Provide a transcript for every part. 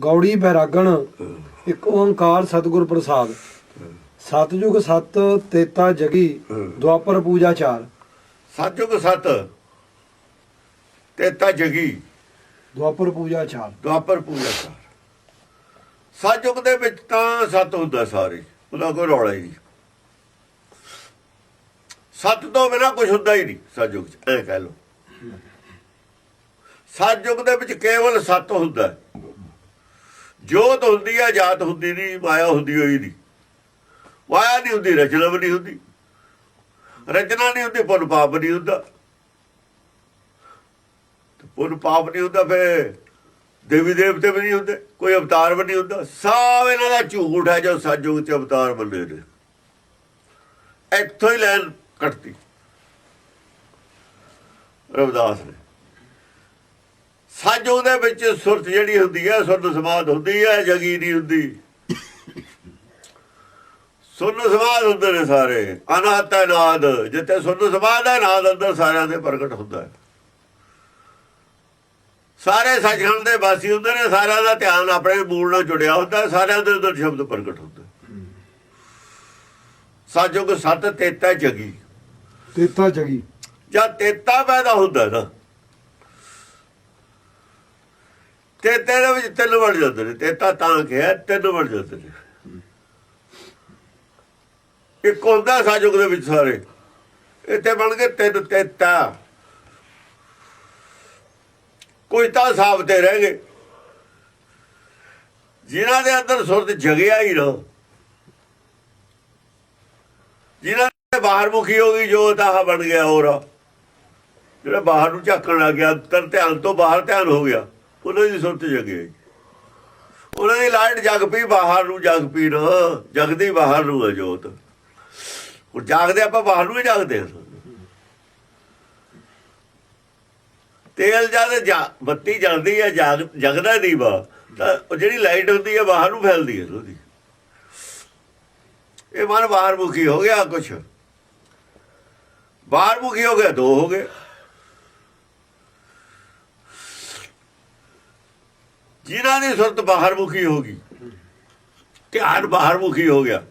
ਗੌੜੀ ਬੈਰਾਗਣ ਇੱਕ ਓੰਕਾਰ ਸਤਿਗੁਰ ਪ੍ਰਸਾਦ। ਸਤਜੁਗ ਸਤ ਤੇਤਾ ਜਗੀ ਦੁਆਪਰ ਪੂਜਾ ਚਾਰ ਸਤਜੁਗ ਸਤ ਤੇਤਾ ਜਗੀ ਦੁਆਪਰ ਪੂਜਾ ਚਾਰ ਦੁਆਪਰ ਪੂਜਾ ਕਰ ਸਤਜੁਗ ਦੇ ਵਿੱਚ ਤਾਂ ਸਤ ਹੁੰਦਾ ਸਾਰੇ ਉਹਦਾ ਕੋਈ ਰੌਲਾ ਹੀ ਨਹੀਂ। ਸਤ ਤੋਂ ਬਿਨਾ ਕੁਝ ਹੁੰਦਾ ਹੀ ਨਹੀਂ ਸਤਜੁਗ ਚ ਐ ਕਹਿ ਲਓ। ਸਤਜੁਗ ਦੇ ਵਿੱਚ ਕੇਵਲ ਸਤ ਹੁੰਦਾ। ਹੈ। ਜੋਤ ਹੁੰਦੀ ਹੈ ਜਾਤ ਹੁੰਦੀ ਨਹੀਂ ਮਾਇਆ ਹੁੰਦੀ ਹੋਈ ਨਹੀਂ ਮਾਇਆ ਨਹੀਂ ਹੁੰਦੀ, ਰਚਨਾ ਵੀ ਨਹੀਂ ਹੁੰਦੀ। ਰਚਨਾ ਨਹੀਂ ਹੁੰਦੀ, ਪੁੰਨ ਪਾਪ ਨਹੀਂ ਹੁੰਦਾ। ਪੁੰਨ ਪਾਪ ਨਹੀਂ ਹੁੰਦਾ ਫੇ ਦੇਵੀ ਦੇਵਤੇ ਵੀ ਨਹੀਂ ਹੁੰਦੇ, ਕੋਈ ਅਵਤਾਰ ਵੀ ਨਹੀਂ ਹੁੰਦਾ। ਸਭ ਇਹਨਾਂ ਦਾ ਝੂਠ ਹੈ, ਜੋ ਸਤਜੁਗ ਚ ਅਵਤਾਰ ਬੰਦੇ ਨੇ। ਇੱਥੋਂ ਹੀ ਲੈਣ ਕੱਟਤੀ। ਰਵਿਦਾਸ ਨੇ। ਸਤਜੁਗ ਦੇ ਵਿੱਚ ਸੁਰਤ ਜਿਹੜੀ ਹੁੰਦੀ ਹੈ ਸੁਰਤ ਸਮਾਧ ਹੁੰਦੀ ਹੈ ਜਗੀ ਨਹੀਂ ਹੁੰਦੀ। ਸੁਰਨ ਸਮਾਧ ਹੁੰਦੇ ਨੇ ਸਾਰੇ। ਅਨਾਹਤ ਹੈ ਨਾਦ। ਜਿੱਥੇ ਸੁਰਨ ਸਮਾਧ ਹੈ ਨਾਦ ਅੰਦਰ ਸਾਰਿਆਂ ਦੇ ਪ੍ਰਗਟ ਹੁੰਦਾ ਹੈ। ਸਾਰੇ ਸੱਚਖੰਡ ਦੇ ਵਾਸੀ ਹੁੰਦੇ ਨੇ ਸਾਰਿਆਂ ਦਾ ਧਿਆਨ ਆਪਣੇ ਮੂਲ ਨਾਲ ਜੁੜਿਆ ਹੁੰਦਾ ਹੈ, ਸਾਰਿਆਂ ਦੇ ਅੰਦਰ ਸ਼ਬਦ ਪ੍ਰਗਟ ਹੁੰਦਾ ਹੈ। ਸਤਜੁਗ ਸਤ ਤੇਤਾ ਜਗੀ। ਤੇਤਾ ਜਗੀ। ਜਦ ਤੇਤਾ ਪੈਦਾ ਹੁੰਦਾ ਨਾ। ਤੇਤੇ ਦੇ ਵਿੱਚ ਤਿੰਨ ਵੜ ਜਾਂਦੇ ਨੇ ਤੇਤਾ ਤਾਂ ਕਿਹਾ ਤਿੰਨ ਵੜ ਜਾਂਦੇ ਨੇ। ਇੱਕ ਹੁੰਦਾ ਸਾਜੁਗ ਦੇ ਵਿੱਚ ਸਾਰੇ। ਇੱਥੇ ਬਣ ਗਏ ਤਿੰਨ ਤੇਤਾ। ਕੋਈ ਤਾਂ ਸਾਬ ਤੇ ਰਹਿ ਗਏ। ਜਿਨ੍ਹਾਂ ਦੇ ਅੰਦਰ ਸੁਰਤ ਜਗਿਆ ਹੀ ਨਾ ਜਿਨ੍ਹਾਂ ਦੇ ਬਾਹਰ ਮੁਖੀ ਹੋ ਗਈ, ਜੋ ਆਹ ਬਣ ਗਿਆ ਹੋਰ। ਜਿਹੜਾ ਬਾਹਰ ਨੂੰ ਝਾਕਣ ਲੱਗ ਗਿਆ, ਅੰਤਰ ਧਿਆਨ ਤੋਂ ਬਾਹਰ ਧਿਆਨ ਹੋ ਗਿਆ। ਉਹਨਾਂ ਦੀ ਸੁਰਤ ਜਗੀ। ਉਹਨਾਂ ਦੀ ਲਾਈਟ ਜਗ ਪਈ, ਬਾਹਰ ਨੂੰ ਜਗ ਪਈ ਨਾ। ਜਗਦੀ ਬਾਹਰ ਨੂੰ ਹੈ ਜੋਤ। ਹੁਣ ਜਾਗਦੇ ਆਪਾਂ ਬਾਹਰ ਨੂੰ ਹੀ ਜਾਗਦੇ ਹਾਂ ਤੇਲ ਜਦ ਜਾ- ਬੱਤੀ ਜਲਦੀ ਹੈ ਜਗਦਾ ਦੀਵਾ ਤਾਂ ਉਹ ਜਿਹੜੀ ਲਾਈਟ ਹੁੰਦੀ ਹੈ ਬਾਹਰ ਨੂੰ ਫੈਲਦੀ ਹੈ ਉਹਦੀ। ਇਹ ਮਨ ਬਾਹਰ ਮੁਖੀ ਹੋ ਗਿਆ ਕੁਛ। ਬਾਹਰ ਮੁਖੀ ਹੋ ਗਿਆ, ਦੋ ਹੋ ਗਏ। ਜਿਨ੍ਹਾਂ ਦੀ ਸੁਰਤ ਬਾਹਰ ਮੁਖੀ ਹੋ ਗਈ, ਧਿਆਨ ਬਾਹਰ ਮੁਖੀ ਹੋ ਗਿਆ,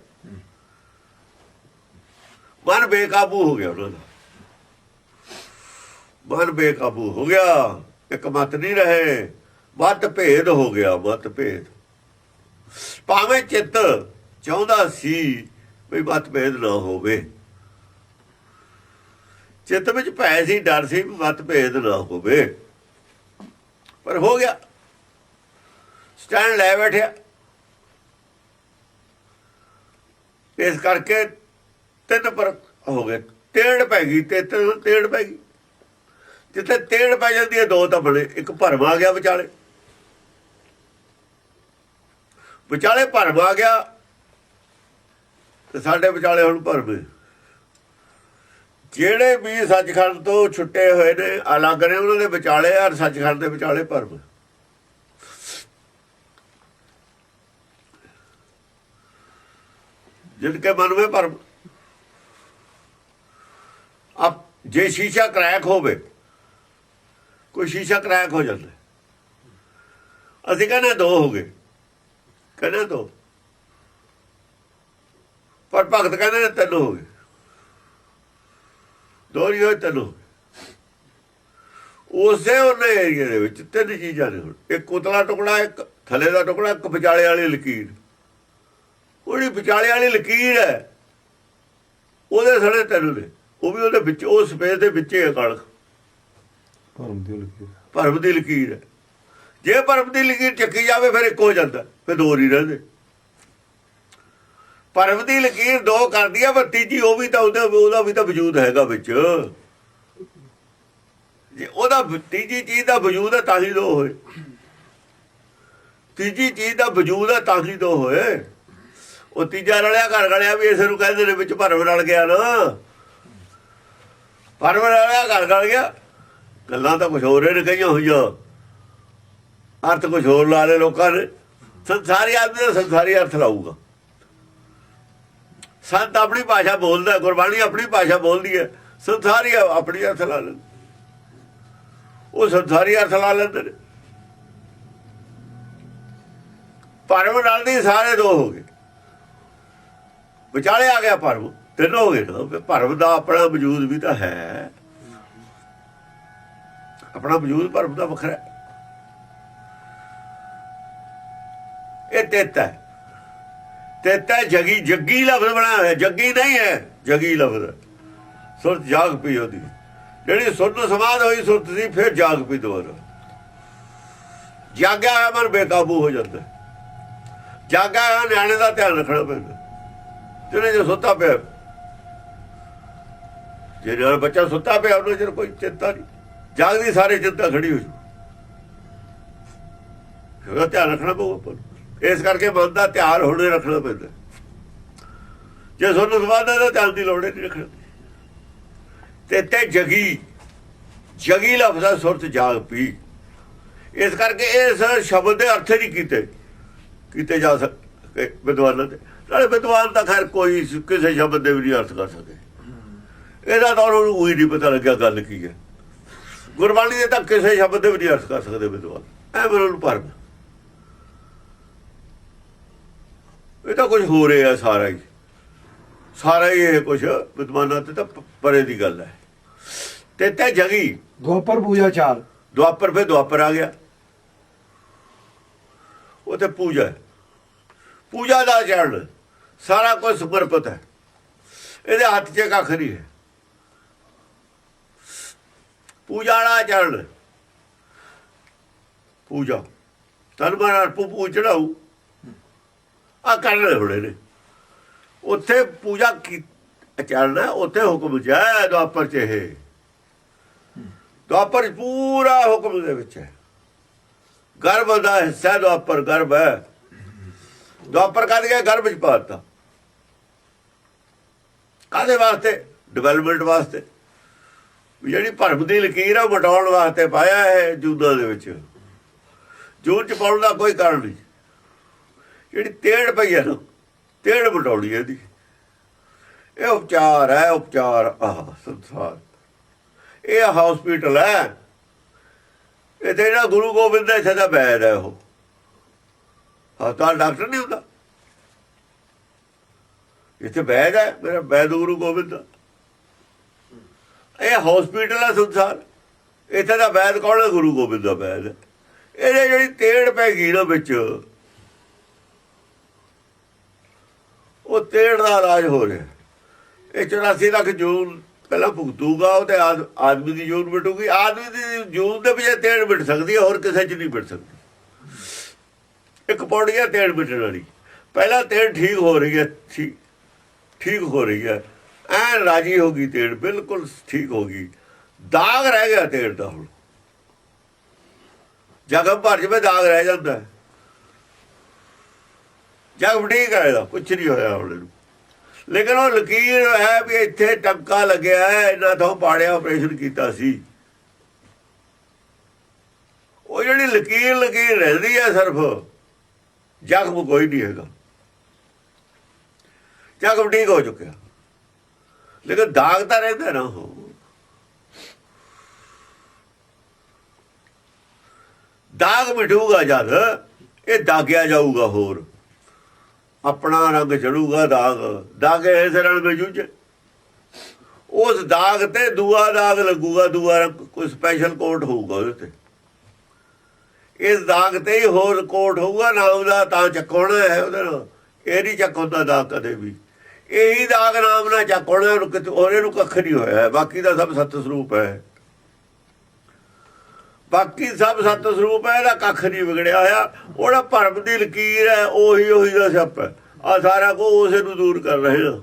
ਮਨ ਬੇਕਾਬੂ ਹੋ ਗਿਆ ਉਹਨਾਂ ਦਾ। ਮਨ ਬੇਕਾਬੂ ਹੋ ਗਿਆ, ਇੱਕ ਮਤ ਨਹੀਂ ਰਹੇ, ਮਤ ਭੇਦ ਹੋ ਗਿਆ, ਮਤ ਭੇਦ। ਭਾਵੇਂ ਚਿੱਤ ਚਾਹੁੰਦਾ ਸੀ ਵੀ ਮਤ ਭੇਦ ਨਾ ਹੋਵੇ, ਚਿੱਤ ਵਿੱਚ ਭੈ ਸੀ, ਡਰ ਸੀ ਵੀ ਮਤ ਭੇਦ ਨਾ ਹੋਵੇ, ਪਰ ਹੋ ਗਿਆ। ਸਟੈਂਡ ਲੈ ਬੈਠਿਆ। ਇਸ ਕਰਕੇ ਤਿੰਨ ਪਰ ਹੋ ਗਏ। ਤੇੜ ਪੈ ਗਈ, ਤੇ ਤਿੰਨ ਤੇੜ ਪੈ ਗਈ। ਜਿੱਥੇ ਤੇੜ ਪੈ ਜਾਂਦੀ ਹੈ, ਦੋ ਤਾਂ ਬਣੇ। ਇੱਕ ਭਰਮ ਆ ਗਿਆ ਵਿਚਾਲੇ। ਵਿਚਾਲੇ ਭਰਮ ਆ ਗਿਆ, ਤੇ ਸਾਡੇ ਵਿਚਾਲੇ ਹੁਣ ਭਰਮ ਜਿਹੜੇ ਵੀ ਸੱਚਖੰਡ ਤੋਂ ਛੁੱਟੇ ਹੋਏ ਨੇ, ਅਲੱਗ ਨੇ, ਉਹਨਾਂ ਦੇ ਵਿਚਾਲੇ ਔਰ ਸੱਚਖੰਡ ਦੇ ਵਿਚਾਲੇ ਭਰਮ ਜਿਨਕੇ ਮਨ ਵਿੱਚ ਭਰਮ ਅਬ ਜੇ ਸ਼ੀਸ਼ਾ ਕ੍ਰੈਕ ਹੋਵੇ, ਕੋਈ ਸ਼ੀਸ਼ਾ ਕ੍ਰੈਕ ਹੋ ਜਾਂਦਾ। ਅਸੀਂ ਕਹਿੰਦੇ ਦੋ ਹੋ ਗਏ। ਕਹਿੰਦੇ ਦੋ। ਪਰ ਭਗਤ ਕਹਿੰਦੇ ਨੇ ਤਿੰਨ ਹੋ ਗਏ। ਦੋ ਨਹੀਂ ਹੋਏ, ਤਿੰਨ ਹੋ ਗਏ। ਉਸੇ ਉਹਨੇ ਏਰੀਆ ਦੇ ਵਿੱਚ ਤਿੰਨ ਚੀਜ਼ਾਂ ਨੇ ਹੁਣ। ਇੱਕ ਉਤਲਾ ਟੁਕੜਾ, ਇੱਕ ਥੱਲੇ ਦਾ ਟੁਕੜਾ, ਇੱਕ ਵਿਚਾਲੇ ਵਾਲੀ ਲਕੀਰ। ਉਹਦੀ ਵਿਚਾਲੇ ਵਾਲੀ ਲਕੀਰ ਹੈ। ਉਹਦੇ ਸੜੇ ਤਿੰਨ ਨੇ। ਉਹ ਵੀ ਉਹਦੇ ਵਿੱਚ ਉਹ ਸਪੇਸ ਦੇ ਵਿੱਚ ਹੀ ਕਣਕ। ਭਰਮ ਦੀ ਲਿਖੀ ਭਰਮ ਦੀ ਲਕੀਰ ਹੈ। ਜੇ ਭਰਮ ਦੀ ਲਕੀਰ ਚੱਕੀ ਜਾਵੇ ਫਿਰ ਇੱਕ ਹੋ ਜਾਂਦਾ। ਫਿਰ ਦੋ ਨਹੀਂ ਰਹਿੰਦੇ। ਭਰਮ ਦੀ ਲਕੀਰ ਦੋ ਕਰਦੀ ਆ ਪਰ ਤੀਜੀ ਉਹ ਵੀ ਤਾਂ ਉਹਦਾ ਉਹਦਾ ਵੀ ਤਾਂ ਵਜੂਦ ਹੈਗਾ ਵਿੱਚ। ਜੇ ਉਹਦਾ ਤੀਜੀ ਚੀਜ਼ ਦਾ ਵਜੂਦ ਹੈ ਤਾਂ ਹੀ ਦੋ ਹੋਏ। ਤੀਜੀ ਚੀਜ਼ ਦਾ ਵਜੂਦ ਹੈ ਤਾਂ ਹੀ ਦੋ ਹੋਏ। ਉਹ ਤੀਜਾ ਰਲਿਆ ਘਰ ਗਲਿਆ ਵੀ ਇਸੇ ਨੂੰ ਕਹਿੰਦੇ ਨੇ ਵਿੱਚ ਭਰਮ ਰਲ ਗਿਆ ਨਾ। ਭਰਮ ਰਲਿਆ, ਘਰ ਗਲ ਗਿਆ। ਗੱਲਾਂ ਤਾਂ ਕੁਝ ਹੋਰ ਨੇ ਕਹੀਆਂ ਹੋਈਆਂ। ਅਰਥ ਕੁਝ ਹੋਰ ਲਾ ਲਏ ਲੋਕਾਂ ਨੇ। ਸੰਸਾਰੀ ਆਦਮੀ ਦਾ ਸੰਸਾਰੀ ਅਰਥ ਲਾਊਗਾ। ਸੰਤ ਆਪਣੀ ਭਾਸ਼ਾ ਬੋਲਦਾ ਗੁਰਬਾਣੀ ਆਪਣੀ ਭਾਸ਼ਾ ਬੋਲਦੀ ਹੈ। ਸੰਸਾਰੀ ਆਪਣੀ ਅਰਥ ਲਾ ਲੈਂਦੇ ਉਹ ਸੰਸਾਰੀ ਅਰਥ ਲਾ ਲੈਂਦੇ ਨੇ। ਭਰਮ ਨਾਲ ਦੀ ਸਾਰੇ ਦੋ ਹੋ ਗਏ। ਵਿਚਾਲੇ ਆ ਗਿਆ ਭਰਮ, ਤਿੰਨ ਹੋ ਗਏ ਨਾ ਭਰਮ ਦਾ ਆਪਣਾ ਵਜੂਦ ਵੀ ਤਾਂ ਹੈ। ਆਪਣਾ ਵਜੂਦ ਭਰਮ ਦਾ ਵੱਖਰਾ ਇਹ ਤੇਤਾ ਹੈ। ਤੇਤਾ ਜਗੀ, ਜੱਗੀ ਲਫ਼ਜ਼ ਬਣਾਇਆ ਹੋਇਆ, ਜੱਗੀ ਨਹੀਂ ਹੈ, ਜਗੀ ਲਫ਼ਜ਼। ਸੁਰਤ ਜਾਗ ਪਈ ਉਹਦੀ। ਜਿਹੜੀ ਸੁਰਤ ਸਮਾਦ ਹੋਈ, ਸੁਰਤ ਸੀ ਫਿਰ ਜਾਗ ਪਈ ਦੁਬਾਰਾ। ਜਾਗਿਆ ਹੋਇਆ ਮਨ ਬੇਕਾਬੂ ਹੋ ਜਾਂਦਾ। ਜਾਗਿਆ ਹੋਇਆ ਨਿਆਣੇ ਦਾ ਧਿਆਨ ਰੱਖਣਾ ਪੈਂਦਾ। ਜਿਹਨੇ ਜੋ ਸੁੱਤਾ ਪਿਆ। ਜੇ ਬੱਚਾ ਸੁੱਤਾ ਪਿਆ ਉਹਨੂੰ ਜਰ ਕੋਈ ਚਿੰਤਾ ਨਹੀਂ। ਜਾਗਦੀ ਸਾਰੇ ਚਿੰਤਾ ਖੜੀ ਹੋ ਜੂ ਉਹਦਾ ਧਿਆਨ ਰੱਖਣਾ ਪਊਗਾ ਇਸ ਕਰਕੇ ਮਨ ਦਾ ਧਿਆਨ ਹੁਣੇ ਰੱਖਣਾ ਪੈਂਦਾ। ਜੇ ਤੁਹਾਨੂੰ ਸਵਾਦਾ ਦਾ ਧਿਆਨ ਦੀ ਲੋੜ ਹੀ ਨਹੀਂ ਰੱਖਣਾ ਤੇ ਤੇ ਜਗੀ ਜਗੀ ਲਫ਼ਜ਼ਾ ਸੁਰਤ ਜਾਗ ਪੀ। ਇਸ ਕਰਕੇ ਇਸ ਸ਼ਬਦ ਦੇ ਅਰਥ ਨਹੀਂ ਕੀਤੇ ਕੀਤੇ ਜਾ ਸਕਦੇ ਵਿਦਵਾਨਾਂ ਦੇ। ਨਾਲੇ ਵਿਦਵਾਨ ਤਾਂ ਖੈਰ ਕੋਈ ਕਿਸੇ ਸ਼ਬਦ ਦੇ ਵੀ ਨਹੀਂ ਅਰਥ ਕਰ ਸਕੇ। ਇਹਦਾ ਤਾਂ ਉਹਨੂੰ ਉਹੀ ਨਹੀਂ ਪਤਾ ਲੱਗਿਆ ਗੱਲ ਕੀ ਹੈ। ਗੁਰਬਾਣੀ ਦੇ ਤਾਂ ਕਿਸੇ ਸ਼ਬਦ ਦੇ ਵੀ ਨਹੀਂ ਅਰਥ ਕਰ ਸਕਦੇ ਵਿਦਵਾਨ। ਐ ਨੂੰ ਭਰਮ। ਇਹ ਤਾਂ ਕੁਝ ਹੋ ਰਿਹਾ ਸਾਰਾ ਹੀ। ਸਾਰਾ ਹੀ ਇਹ ਕੁਝ ਵਿਦਵਾਨਾਂ ਤੇ ਤਾਂ ਪਰੇ ਦੀ ਗੱਲ ਹੈ। ਤੇ ਤੇ ਜਗੀ। ਦੁਆਪਰ ਪੂਜਾ ਚਾਰ। ਦੁਆਪਰ ਫੇ ਦੁਆਪਰ ਆ ਗਿਆ। ਉਹ ਤੇ ਪੂਜਾ। ਪੂਜਾ ਦਾ ਚਰਨ ਸਾਰਾ ਕੁਝ ਸਮਰਪਿਤ ਹੈ। ਇਹਦੇ ਹੱਥ 'ਚ ਕੱਖ ਨਹੀਂ ਹੈ। ਪੂਜਾ ਵਾਲਾ ਚਰਨ ਪੂਜਾ। ਤਨ ਮਨ ਅਰਪੂ ਪੂ ਚੜਾਉ ਆ ਕਰਨੇ ਹੋਣੇ ਨੇ ਉੱਥੇ ਪੂਜਾ ਕੀ ਚੜਨਾ ਉੱਥੇ ਹੁਕਮ ਜੈ ਦੁਆਪਰ ਚ ਇਹ। ਦੁਆਪਰ 'ਚ ਪੂਰਾ ਹੁਕਮ ਦੇ ਵਿੱਚ ਹੈ। ਗਰਭ ਦਾ ਹਿੱਸਾ ਦੁਆਪਰ ਗਰਭ ਹੈ। ਦੁਆਪਰ ਕਦ ਗਰਭ ਚ ਪਾਤਾ। ਕਾਦੇ ਵਾਸਤੇ? ਡਿਵੈਲਪਮੈਂਟ ਵਾਸਤੇ। ਜਿਹੜੀ ਭਰਮ ਦੀ ਲਕੀਰ ਆ ਮਟਾਉਣ ਵਾਸਤੇ ਪਾਇਆ ਹੈ ਜੂਦਾਂ ਦੇ ਵਿੱਚ। ਜੂਦ ਚ ਪਾਉਣ ਦਾ ਕੋਈ ਕਾਰਨ ਨਹੀਂ। ਜਿਹੜੀ ਤੇੜ ਪਈ ਹੈ ਨਾ, ਤੇੜ ਮਟਾਉਣੀ ਹੈ ਇਹਦੀ। ਇਹ ਉਪਚਾਰ ਹੈ, ਉਪਚਾਰ ਆਹ ਸੰਸਾਰ। ਇਹ ਹਸਪੀਟਲ ਹੈ। ਇਹ ਤੇ ਜਿਹੜਾ ਗੁਰੂ ਗੋਬਿੰਦ ਦਾ ਇੱਥੇ ਦਾ ਬੈਦ ਹੈ ਉਹ। ਹਸਪਤਾਲ ਡਾਕਟਰ ਨਹੀਂ ਹੁੰਦਾ। ਇੱਥੇ ਵੈਦ ਹੈ, ਮੇਰਾ ਵੈਦ ਗੁਰੂ ਗੋਬਿੰਦ। ਦਾ ਇਹ ਹਸਪੀਟਲ ਹੈ ਸੰਸਾਰ। ਇੱਥੇ ਦਾ ਵੈਦ ਕੌਣ ਹੈ? ਗੁਰੂ ਗੋਬਿੰਦ ਦਾ ਵੈਦ ਹੈ। ਇਹਦੇ ਜਿਹੜੀ ਤੇੜ ਪੈ ਗਈ ਨਾ ਵਿੱਚ, ਉਹ ਤੇੜ ਦਾ ਇਲਾਜ ਹੋ ਰਿਹਾ। ਇਹ 84 ਲੱਖ ਜੂਨ ਪਹਿਲਾਂ ਭੁਗਤੂਗਾ, ਉਹ ਤੇ ਆਦਮੀ ਦੀ ਜੂਨ ਮਿਟੂਗੀ। ਆਦਮੀ ਦੀ ਜੂਨ ਦੇ ਵਿੱਚ ਤੇੜ ਮਿਟ ਸਕਦੀ ਹੈ, ਹੋਰ ਕਿਸੇ 'ਚ ਨਹੀਂ ਮਿਟ ਸਕਦੀ। ਇੱਕ ਪੌੜੀ ਹੈ, ਤੇੜ ਮਿਟਣ ਵਾਲੀ। ਪਹਿਲਾਂ ਤੇੜ ਠੀਕ ਹੋ ਰਹੀ ਹੈ, ਠੀਕ ਠੀਕ ਹੋ ਰਹੀ ਹੈ। ਐਨ ਰਾਜੀ ਹੋ ਗਈ ਤੇੜ, ਬਿਲਕੁਲ ਠੀਕ ਹੋ ਗਈ। ਦਾਗ ਰਹਿ ਗਿਆ ਤੇੜ ਦਾ ਹੁਣ। ਜਗਮ ਭਰ ਜਵੇ ਦਾਗ ਰਹਿ ਜਾਂਦਾ ਹੈ। ਠੀਕ ਹੈ ਇਹਦਾ ਕੁਝ ਨਹੀਂ ਹੋਇਆ ਹੁਣ ਇਹਨੂੰ। ਲੇਕਿਨ ਉਹ ਲਕੀਰ ਹੈ ਵੀ ਇੱਥੇ ਟੰਕਾ ਲੱਗਿਆ ਹੈ, ਇਹਨਾਂ ਤੋਂ ਪਾੜਿਆ ਆਪਰੇਸ਼ਨ ਕੀਤਾ ਸੀ। ਉਹ ਜਿਹੜੀ ਲਕੀਰ ਲਕੀਰ ਰਹਿੰਦੀ ਹੈ ਸਿਰਫ ਜ਼ਖਮ ਕੋਈ ਨਹੀਂ ਹੈਗਾ। ਜ਼ਖਮ ਠੀਕ ਹੋ ਚੁੱਕਿਆ। ਲੇਕਿਨ ਦਾਗ ਤਾਂ ਰਹਿੰਦਾ ਨਾ ਹੋ ਦਾਗ ਮਿਟੂਗਾ ਜਦ, ਇਹ ਦਾਗਿਆ ਜਾਊਗਾ ਹੋਰ। ਆਪਣਾ ਰੰਗ ਚੜੂਗਾ ਦਾਗ। ਦਾਗੇ ਇਸ ਰਣ ਵਿੱਚ ਜੂਝ ਉਸ ਦਾਗ ਤੇ ਦੂਆ ਦਾਗ ਲੱਗੂਗਾ, ਦੂਆ ਰੰਗ ਕੋਈ ਸਪੈਸ਼ਲ ਕੋਟ ਹੋਊਗਾ ਉਹਦੇ ਤੇ। ਇਸ ਦਾਗ ਤੇ ਹੀ ਹੋਰ ਕੋਟ ਹੋਊਗਾ ਨਾਮ ਦਾ ਤਾਂ ਚੱਕਣਾ ਹੈ ਉਹਦੇ ਨਾਲ। ਇਹ ਨਹੀਂ ਚੱਕ ਦਾਗ ਕਦੇ ਵੀ। ਇਹੀ ਦਾਗ ਨਾਮ ਨਾਲ ਚੱਕਣਾ ਉਹਨੂੰ ਕਿਤੇ ਉਹਨੇ ਨੂੰ ਕੱਖ ਨਹੀਂ ਹੋਇਆ। ਬਾਕੀ ਦਾ ਸਭ ਸਤ ਸਰੂਪ ਹੈ। ਬਾਕੀ ਸਭ ਸਤ ਸਰੂਪ ਹੈ, ਇਹਦਾ ਕੱਖ ਨਹੀਂ ਵਿਗੜਿਆ ਹੋਇਆ। ਉਹਦਾ ਭਰਮ ਦੀ ਲਕੀਰ ਹੈ, ਉਹੀ ਉਹੀ ਦਾ ਸੱਪ ਹੈ। ਆ ਸਾਰਾ ਕੋ ਉਸੇ ਨੂੰ ਦੂਰ ਕਰ ਰਹੇ ਹਾਂ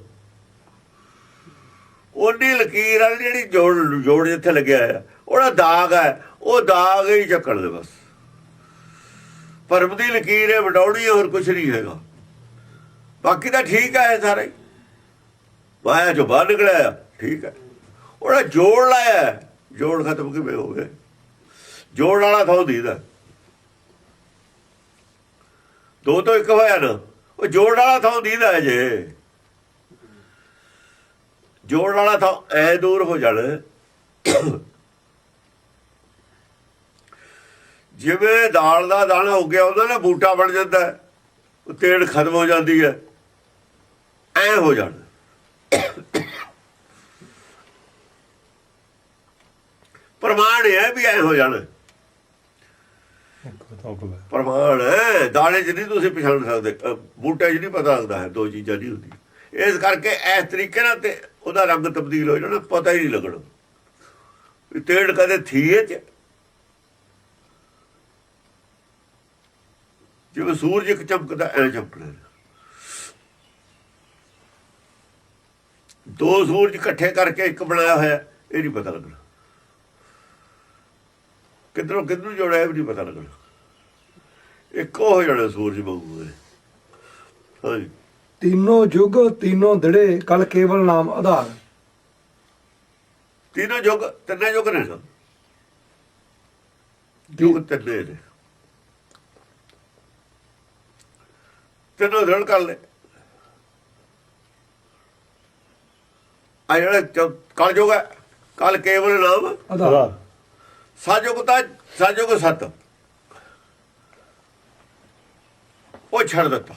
ਉਹਦੀ ਲਕੀਰ ਵਾਲੀ ਜਿਹੜੀ ਜੋੜ ਜੋੜ ਜਿੱਥੇ ਲੱਗਿਆ ਹੈ ਉਹਦਾ ਦਾਗ ਹੈ, ਉਹ ਦਾਗ ਹੀ ਚੱਕਣ ਦੇ ਬਸ। ਭਰਮ ਦੀ ਲਕੀਰ ਹੈ, ਵਡਾਉਣੀ ਹੋਰ ਕੁਝ ਨਹੀਂ ਹੈਗਾ। ਬਾਕੀ ਤਾਂ ਠੀਕ ਹੈ ਸਾਰੇ ਸਾਰਾ। ਹੀ ਵਾਇਆ ਜੋ ਬਾਹਰ ਨਿਕਲਿਆ ਠੀਕ ਹੈ ਉਹਦਾ ਜੋੜ ਲਾਇਆ ਜੋੜ ਖਤਮ ਕਿਵੇਂ ਹੋ ਗਿਆ? ਜੋੜ ਵਾਲਾ ਥਾਂ ਦੀਦਾ। ਦੋ ਤੋਂ ਇੱਕ ਹੋਇਆ ਨਾ, ਉਹ ਜੋੜ ਵਾਲਾ ਥਾਂ ਦੀਦਾ ਜੇ। ਜੋੜ ਵਾਲਾ ਥਾਂ ਐ ਦੂਰ ਹੋ ਜਾਣ। ਜਿਵੇਂ ਦਾਲ ਦਾ ਦਾਣਾ ਹੋ ਗਿਆ, ਉਹਦਾ ਨਾ ਬੂਟਾ ਬਣ ਜਾਂਦਾ ਉਹ ਤੇੜ ਖਤਮ ਹੋ ਜਾਂਦੀ ਹੈ। ਐ ਹੋ ਜਾਣਾ। ਪ੍ਰਮਾਣ ਇਹ ਹੈ ਵੀ ਐ ਹੋ ਜਾਣਾ। ਪ੍ਰਮਾਣ ਹੈ, ਦਾਣੇ 'ਚ ਨਹੀਂ ਤੁਸੀਂ ਪਛਾਣ ਸਕਦੇ ਬੂਟੇ 'ਚ ਨਹੀਂ ਪਤਾ ਲੱਗਦਾ ਹੈ, ਦੋ ਚੀਜ਼ਾਂ ਨਹੀਂ ਹੁੰਦੀਆਂ। ਇਸ ਕਰਕੇ ਇਸ ਤਰੀਕੇ ਨਾਲ ਤੇ ਉਹਦਾ ਰੰਗ ਤਬਦੀਲ ਹੋ ਜਾਣਾ, ਪਤਾ ਹੀ ਨਹੀਂ ਲੱਗਣਾ। ਵੀ ਤੇੜ ਕਦੇ ਥੀਏ 'ਚ ਜਿਵੇਂ ਸੂਰਜ ਇੱਕ ਚਮਕਦਾ ਐ ਚਮਕਣਾ ਦੋ ਸੂਰਜ ਇਕੱਠੇ ਕਰਕੇ ਇੱਕ ਬਣਾਇਆ ਹੋਇਆ ਇਹ ਨਹੀਂ ਪਤਾ ਲੱਗਣਾ। ਕਿੱਧਰੋਂ ਕਿੱਧਰੋਂ ਜੋੜਿਆ ਇਹ ਨਹੀਂ ਪਤਾ ਲੱਗਣਾ। ਇੱਕ ਉਹ ਜਿਹੜਾ ਸੂਰਜ ਵਾਂਗੂ ਹੈ ਹਾਂਜੀ। ਤੀਨੋਂ ਯੁਗ ਤੀਨੋਂ ਕਲ ਕੇਵਲ ਨਾਮ ਆਧਾਰ। ਤੀਨੋਂ ਯੁਗ ਤਿੰਨੇ ਯੁਗ ਨੇ ਸਭ ਯੁਗ ਤਿੰਨੇ ਨੇ। ਤਿੰਨੋਂ ਧੜ ਕਰ ਲੈ ਆ ਜਿਹੜਾ ਕਲ ਜੋਗ ਹੈ ਕਲ ਕੇਵਲ ਨਾਮ ਆਧਾਰ। ਸਾਜੋਗ ਤਾਂ ਸਾਜੋਗ ਸਤ। ਉਹ ਛੱਡ ਦਿੱਤਾ।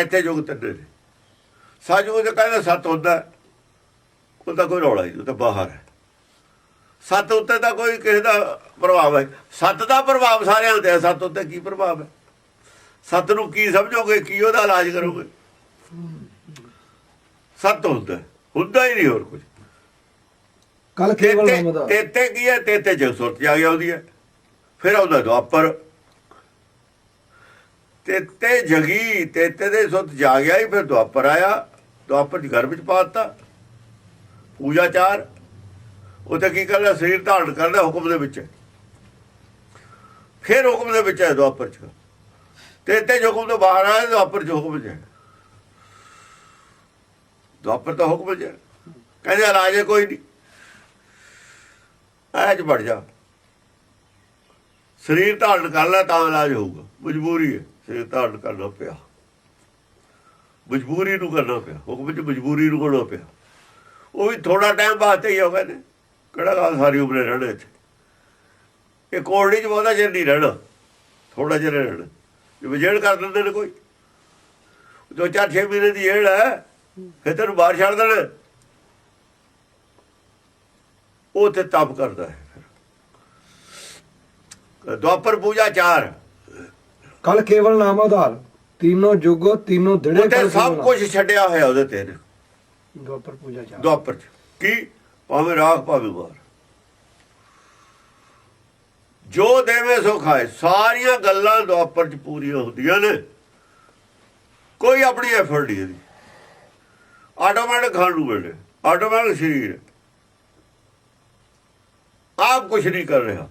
ਇੱਥੇ ਜੋਗ ਤੱਡੇ ਨੇ। ਸਾਜੋਗ ਤਾਂ ਕਹਿੰਦਾ ਸਤ ਹੁੰਦਾ ਤਾਂ ਕੋਈ ਰੌਲਾ ਨਹੀਂ ਉਹ ਤਾਂ ਬਾਹਰ ਹੈ। ਸੱਤ ਉੱਤੇ ਤਾਂ ਕੋਈ ਕਿਸੇ ਦਾ ਪ੍ਰਭਾਵ ਹੈ। ਸੱਤ ਦਾ ਪ੍ਰਭਾਵ ਸਾਰਿਆਂ ਤੇ ਹੈ ਸੱਤ ਉੱਤੇ ਕੀ ਪ੍ਰਭਾਵ ਹੈ? ਸੱਤ ਨੂੰ ਕੀ ਸਮਝੋਗੇ? ਕੀ ਉਹਦਾ ਇਲਾਜ ਕਰੋਗੇ? ਸੱਤ ਹੁੰਦਾ। ਹੁੰਦਾ ਹੀ ਨਹੀਂ ਹੋਰ ਕੁਝ ਕੱਲ ਕੇਵਲ ਨਾਮ ਦਾ ਤੇਤੇ ਕੀ ਹੈ? ਤੇ ਜੋ ਸੁਰਤ ਆ ਗਿਆ ਉਹਦੀ ਹੈ। ਫਿਰ ਆਉਂਦਾ ਦੁਆਪਰ ਤੇ ਜਗੀ ਤੇਤੇ ਦੇ ਸੁਰਤ ਜਾ ਗਿਆ ਹੀ ਫਿਰ ਦੁਆਪਰ ਆਇਆ। ਦੁਆਪਰ ਦੇ ਘਰ ਵਿੱਚ ਪਾਤਾ ਪੂਜਾ ਚਾਰ। ਤਾਂ ਕੀ ਕਰਦਾ ਸਰੀਰ ਧਾਰਨ ਕਰਦਾ ਹੁਕਮ ਦੇ ਵਿੱਚ। ਫਿਰ ਹੁਕਮ ਦੇ ਵਿੱਚ ਹੈ ਦੁਆਪਰ ਚ। ਤੇਤੇ ਇੱਥੇ ਹੁਕਮ ਤੋਂ ਬਾਹਰ ਆਇਆ ਦੁਆਪਰ ਚ ਹੁਕਮ ਚ ਦੁਆਪਰ ਤਾਂ ਹੁਕਮ ਚ ਹੈ। ਕਹਿੰਦੇ ਇਲਾਜ ਕੋਈ ਨਹੀਂ ਐ ਚ ਵੜ ਜਾ। ਸਰੀਰ ਧਾਰਨ ਕਰ ਲੈ, ਤਾਂ ਇਲਾਜ ਹੋਊਗਾ। ਮਜਬੂਰੀ ਹੈ, ਸਰੀਰ ਧਾਰਨ ਕਰਨਾ ਪਿਆ। ਮਜਬੂਰੀ ਨੂੰ ਕਰਨਾ ਪਿਆ। ਹੁਕਮ ਚ ਮਜਬੂਰੀ ਨੂੰ ਕਰਨਾ ਪਿਆ। ਉਹ ਵੀ ਥੋੜਾ ਟਾਈਮ ਵਾਸਤੇ ਹੀ ਹੋ ਗਏ ਨੇ ਕਿਹੜਾ ਗੱਲ ਸਾਰੀ ਉਮਰ ਰਹਿਣਾ ਇੱਥੇ? ਇਹ ਕੋਲਡੀ ਚ ਬਹੁਤਾ ਚਿਰ ਨਹੀਂ ਰਹਿਣਾ। ਥੋੜਾ ਜਿਹਾ ਰਹਿਣਾ। ਵਿਜੇੜ ਕਰ ਦਿੰਦੇ ਨੇ ਕੋਈ। ਦੋ ਚਾਰ ਛੇ ਮਹੀਨੇ ਦੀ ਏੜ ਹੈ ਫਿਰ ਤੈਨੂੰ ਬਾਹਰ ਛੱਡ ਦੇਣ। ਉਹ ਤੇ ਤਪ ਕਰਦਾ ਹੈ ਦੁਆਪਰ ਪੂਜਾ ਚਾਰ। ਕਲ ਕੇਵਲ ਨਾਮ ਆਧਾਰ ਤੀਨੋਂ ਜੁਗੋ ਤੀਨੋਂ ਦਿਨੇ ਤੇ ਸਭ ਕੁਝ ਛੱਡਿਆ ਹੋਇਆ ਉਹਦੇ ਤੇ। ਦੁਆਪਰ ਪੂਜਾ ਚਾਰ। ਦੁਆਪਰ ਕੀ? ਭਾਵੇਂ ਰਾਖ ਭਾਵੇਂ ਬਾਹਰ ਜੋ ਦੇਵੇ ਸੋ ਖਾਏ। ਸਾਰੀਆਂ ਗੱਲਾਂ ਦੁਆਪਰ ਚ ਪੂਰੀਆਂ ਹੁੰਦੀਆਂ ਨੇ। ਕੋਈ ਆਪਣੀ ਐਫਰਟ ਨਹੀਂ ਇਹਦੀ। ਆਟੋਮੈਟਿਕ ਖਾਣ ਨੂੰ ਮਿਲਦੇ ਆਟੋਮੈਟਿਕ ਸਰੀਰ। ਆਪ ਕੁਝ ਨਹੀਂ ਕਰ ਰਿਹਾ।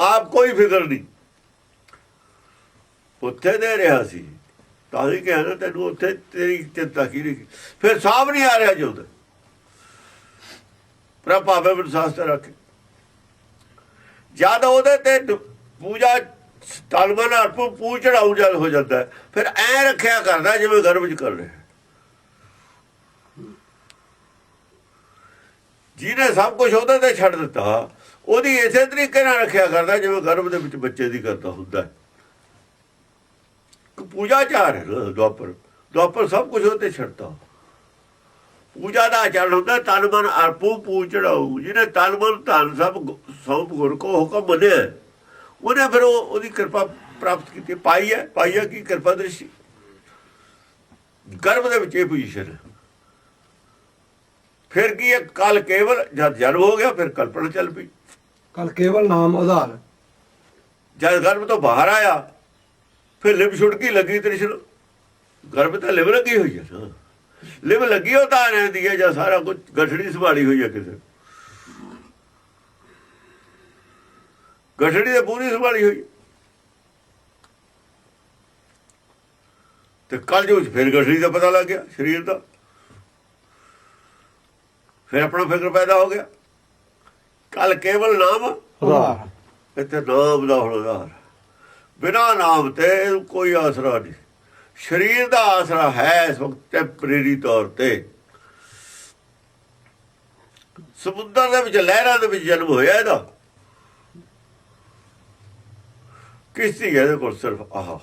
ਆਪ ਕੋਈ ਫਿਕਰ ਨਹੀਂ। ਉੱਥੇ ਦੇ ਰਿਹਾ ਸੀ। ਤਾਂ ਹੀ ਕਿਹਾ ਤੈਨੂੰ ਉੱਥੇ ਤੇਰੀ ਚਿੰਤਾ ਕੀ ਨਹੀਂ ਫਿਰ ਸਾਹਬ ਨਹੀਂ ਆ ਰਿਹਾ ਜੁਦ ਪ੍ਰਭ ਭਾਵੇਂ ਵਿਸ਼ਵਾਸ ਤੇ ਰੱਖ। ਜਦ ਉਹਦੇ ਤੇ ਪੂਜਾ ਤਲਮਨ ਅਰਪੂ ਪੂ ਚੜਾਉ ਜਦ ਹੋ ਜਾਂਦਾ ਫਿਰ ਐ ਰੱਖਿਆ ਕਰਦਾ ਜਿਵੇਂ ਗਰਭ ਚ ਕਰ ਰਿਹਾ ਜਿਹਨੇ ਸਭ ਕੁਝ ਉਹਦੇ ਤੇ ਛੱਡ ਦਿੱਤਾ, ਉਹਦੀ ਇਸੇ ਤਰੀਕੇ ਨਾਲ ਰੱਖਿਆ ਕਰਦਾ ਜਿਵੇਂ ਗਰਭ ਦੇ ਵਿੱਚ ਬੱਚੇ ਦੀ ਕਰਦਾ ਹੁੰਦਾ ਕਿ ਪੂਜਾ ਚਾਰ ਦੁਆਪਰ। ਦੁਆਪਰ ਸਭ ਕੁਝ ਉਹਦੇ ਤੇ ਛੱਡਤਾ। ਪੂਜਾ ਦਾ ਆਚਰਣ ਹੁੰਦਾ, ਤਨ ਮਨ ਅਰਪੂ ਪੂ ਚੜਾਉ ਜਿਹਨੇ ਤਨ ਮਨ ਧਨ ਸਭ ਸੌਂਪ ਗੁਰ ਕੋ ਹੁਕਮ ਮੰਨਿਆ ਉਹਨੇ ਫਿਰ ਉਹਦੀ ਕਿਰਪਾ ਪ੍ਰਾਪਤ ਕੀਤੀ। ਪਾਈ ਹੈ ਪਾਈ ਹੈ ਕੀ ਕਿਰਪਾ ਦ੍ਰਿਸ਼ਟੀ ਗਰਭ ਦੇ ਵਿੱਚ ਇਹ ਪੁਜੀਸ਼ਨ ਫਿਰ ਕੀ ਹੈ? ਕਲ ਕੇਵਲ ਜਦ ਜਨਮ ਹੋ ਗਿਆ ਫਿਰ ਕਲਪਨਾ ਚੱਲ ਪਈ। ਕਲ ਕੇਵਲ ਨਾਮ ਆਧਾਰ। ਜਦ ਗਰਭ ਤੋਂ ਬਾਹਰ ਆਇਆ ਫਿਰ ਲਿਵ ਛੁਟਕੀ ਲੱਗੀ ਤ੍ਰਿਸ਼ਨ ਗਰਭ ਤਾਂ ਲਿਵ ਲੱਗੀ ਹੋਈ ਹੈ ਲਿਵ ਲੱਗੀ ਉਹ ਤਾਂ ਰਹਿੰਦੀ ਹੈ ਜਾਂ ਸਾਰਾ ਕੁਝ ਗਠੜੀ ਸੰਭਾਲੀ ਹੋਈ ਹੈ ਕਿਸੇ। ਗਠੜੀ ਦੇ ਪੂਰੀ ਸੰਭਾਲੀ ਹੋਈ। ਤੇ ਕੱਲ ਜੋ ਫਿਰ ਗਠੜੀ ਦਾ ਪਤਾ ਲੱਗ ਗਿਆ ਸਰੀਰ ਦਾ। ਫਿਰ ਆਪਣਾ ਫਿਕਰ ਪੈਦਾ ਹੋ ਗਿਆ। ਕੱਲ ਕੇਵਲ ਨਾਮ ਉਧਾਰ। ਇੱਥੇ ਨਾਮ ਦਾ ਹੁਣ ਉਧਾਰ। ਬਿਨਾ ਨਾਮ ਤੇ ਕੋਈ ਆਸਰਾ ਨਹੀਂ। ਸਰੀਰ ਦਾ ਆਸਰਾ ਹੈ ਇਸ ਵਕਤ ਟੈਂਪਰੇਰੀ ਤੌਰ ਤੇ। ਸਮੁੰਦਰ ਦੇ ਵਿੱਚ ਲਹਿਰਾਂ ਦੇ ਵਿੱਚ ਜਨਮ ਹੋਇਆ ਇਹਦਾ। ਕਿਸ਼ਤੀ ਹੈ ਇਹਦੇ ਕੋਲ ਸਿਰਫ ਆਹ।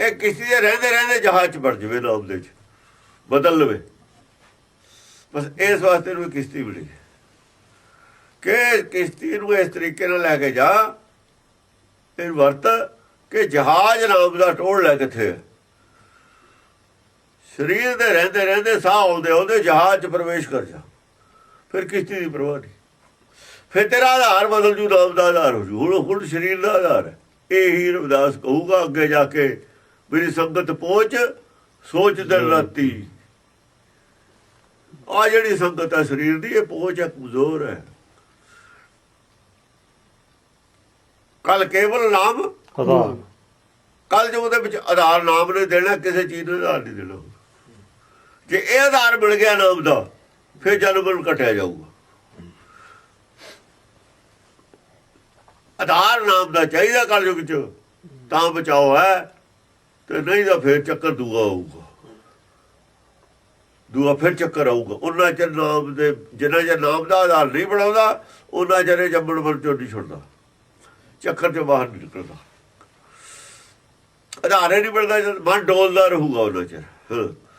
ਇਹ ਕਿਸ਼ਤੀ ਦੇ ਰਹਿੰਦੇ ਰਹਿੰਦੇ ਜਹਾਜ਼ ਚ ਵੜ ਜਵੇ ਨਾਮ ਦੇ ਚ। ਬਦਲ ਲਵੇ। ਬਸ ਇਸ ਵਾਸਤੇ ਨੂੰ ਕਿਸ਼ਤੀ ਮਿਲੀ। ਕਿ ਕਿਸ਼ਤੀ ਨੂੰ ਇਸ ਤਰੀਕੇ ਨਾਲ ਲੈ ਕੇ ਜਾ। ਇਹ ਵਰਤ ਕਿ ਜਹਾਜ਼ ਨਾਮ ਦਾ ਟੋੜ ਲੈ ਕਿੱਥੇ ਹੈ ਸਰੀਰ ਦੇ ਰਹਿੰਦੇ ਰਹਿੰਦੇ ਸਾਹ ਆਉਂਦੇ ਆਉਂਦੇ ਜਹਾਜ਼ 'ਚ ਪ੍ਰਵੇਸ਼ ਕਰ ਜਾ। ਫਿਰ ਕਿਸ਼ਤੀ ਦੀ ਪਰਵਾਹ ਨਹੀਂ। ਫਿਰ ਤੇਰਾ ਆਧਾਰ ਬਦਲ ਜੂ ਨਾਮ ਦਾ ਆਧਾਰ ਹੋ ਜੂ। ਹੁਣ ਹੁਣ ਸਰੀਰ ਦਾ ਆਧਾਰ ਹੈ। ਇਹ ਹੀ ਰਵਿਦਾਸ ਕਹੂਗਾ ਅੱਗੇ ਜਾ ਕੇ ਮੇਰੀ ਸੰਗਤ ਪਹੁੰਚ ਸੋਚ ਦਿਨ ਰਾਤੀ। ਆ ਜਿਹੜੀ ਸੰਗਤ ਹੈ ਸਰੀਰ ਦੀ ਇਹ ਪਹੁੰਚ ਹੈ ਕਮਜ਼ੋਰ ਹੈ। ਕੱਲ ਕੇਵਲ ਨਾਮ। ਆਧਾਰ। ਕੱਲ ਜੋ ਉਹਦੇ ਵਿੱਚ ਆਧਾਰ ਨਾਮ ਨੇ ਦੇਣਾ ਕਿਸੇ ਚੀਜ਼ ਨੂੰ ਆਧਾਰ ਨਹੀਂ ਦੇਣਾ। ਜੇ ਇਹ ਆਧਾਰ ਮਿਲ ਗਿਆ ਨਾਮ ਦਾ ਫਿਰ ਜਨਮ ਮਰਨ ਕਟਿਆ ਜਾਊਗਾ। ਆਧਾਰ ਨਾਮ ਦਾ ਚਾਹੀਦਾ ਕਲਯੁਗ ਚ, ਤਾਂ ਬਚਾਓ ਹੈ। ਤੇ ਨਹੀਂ ਤਾਂ ਫਿਰ ਚੱਕਰ ਦੂਆ ਆਊਗਾ ਦੂਆ ਫਿਰ ਚੱਕਰ ਆਊਗਾ। ਉਹਨਾਂ ਚਿਰ ਨਾਮ ਦੇ, ਜਿੰਨਾ ਚਿਰ ਨਾਮ ਦਾ ਆਧਾਰ ਨਹੀਂ ਬਣਾਉਂਦਾ, ਉਹਨਾਂ ਚਿਰ ਜੰਮਣ ਮਰਨ ਚੋਂ ਨਹੀਂ ਛੁੱਟਦਾ। ਚੱਕਰ ਚੋਂ ਬਾਹਰ ਨਹੀਂ ਨਿਕਲਦਾ। ਆਧਾਰੇ ਨਹੀਂ ਮਿਲਦਾ ਜਦ ਮਨ ਡੋਲਦਾ ਰਹੂਗਾ ਉਹਨਾਂ ਚਿਰ। ਹਾਂ।